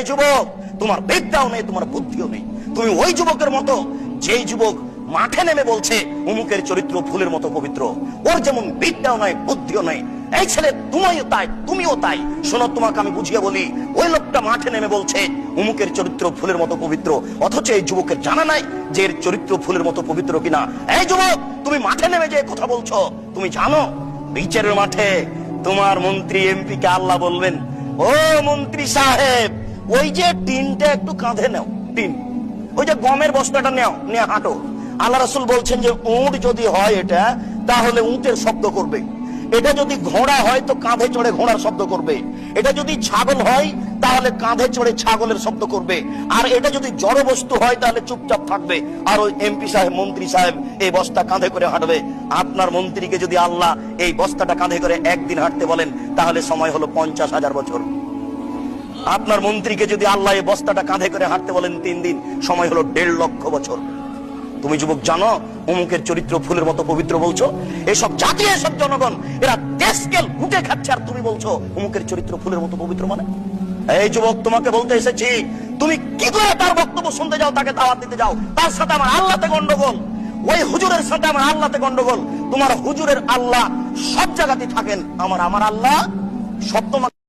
এই যুবক, তোমার বিদ্যাও নেই, তোমার বুদ্ধিও নেই। তুমি ওই যুবকের মতো, যেই যুবক মাঠে নেমে বলছে, অমুকের চরিত্র ফুলের মতো পবিত্র। ওর যেমন বিদ্যাও নাই বুদ্ধিও নাই এই ছেলে তুমিও তাই তুমিও তাই। শোনো, তোমাকে আমি বুঝিয়ে বলি, ওই লোকটা মাঠে নেমে বলছে, অমুকের চরিত্র ফুলের মতো পবিত্র। অথচ এই যুবকের জানা নাই যে এর চরিত্র ফুলের মতো পবিত্র কিনা। এই যুবক, তুমি মাঠে নেমে যে কথা বলছো, তুমি জানো? বিচারের মাঠে তোমার মন্ত্রী এমপি কে আল্লাহ বলবেন, ও মন্ত্রী সাহেব ওই যে টিনটা একটু কাঁধে নাও, টিন। ওই যে গমের বস্তাটা নেও, নিয়ে হাঁটো। আল্লাহ রাসুল বলছেন যে, উঁট যদি হয় এটা, তাহলে উঁটের শব্দ করবে। এটা যদি ঘোড়া হয়, তো কাঁধে চড়ে ঘোড়ার শব্দ করবে। এটা যদি ছাগল হয়, তাহলে কাঁধে চড়ে ছাগলের শব্দ করবে। আর এটা যদি জড় বস্তু হয়, তাহলে চুপচাপ থাকবে। আর ওই এমপি সাহেব, মন্ত্রী সাহেব, এই বস্তা কাঁধে করে হাঁটবে। আপনার মন্ত্রীকে যদি আল্লাহ এই বস্তাটা কাঁধে করে একদিন হাঁটতে বলেন, তাহলে সময় হলো পঞ্চাশ হাজার বছর। আপনার মন্ত্রীকে যদি আল্লাহ এই বস্তাটা কাঁধে করে হাঁটতে বলেন তিন দিন, সময় হলো দেড় লক্ষ বছর। তুমি যুবক জানো, অমুকের চরিত্র ফুলের মতো পবিত্র বলছো? এসব জাতি, এসব জনগণ, এরা দেশকে লুটে খাচ্ছে আর তুমি বলছো, অমুকের চরিত্র ফুলের মতো পবিত্র মানে? এই যুবক, তোমাকে বলতে এসেছি, তুমি কি করে তার বক্তব্য শুনতে যাও, তাকে দাওয়াত দিতে যাও? তার সাথে আমার আল্লাহতে গন্ডগোল। ওই হুজুরের সাথে আমার আল্লাহতে গন্ডগোল। তোমার হুজুরের আল্লাহ সব জায়গাতে থাকেন, আমার আমার আল্লাহ সব তোমাকে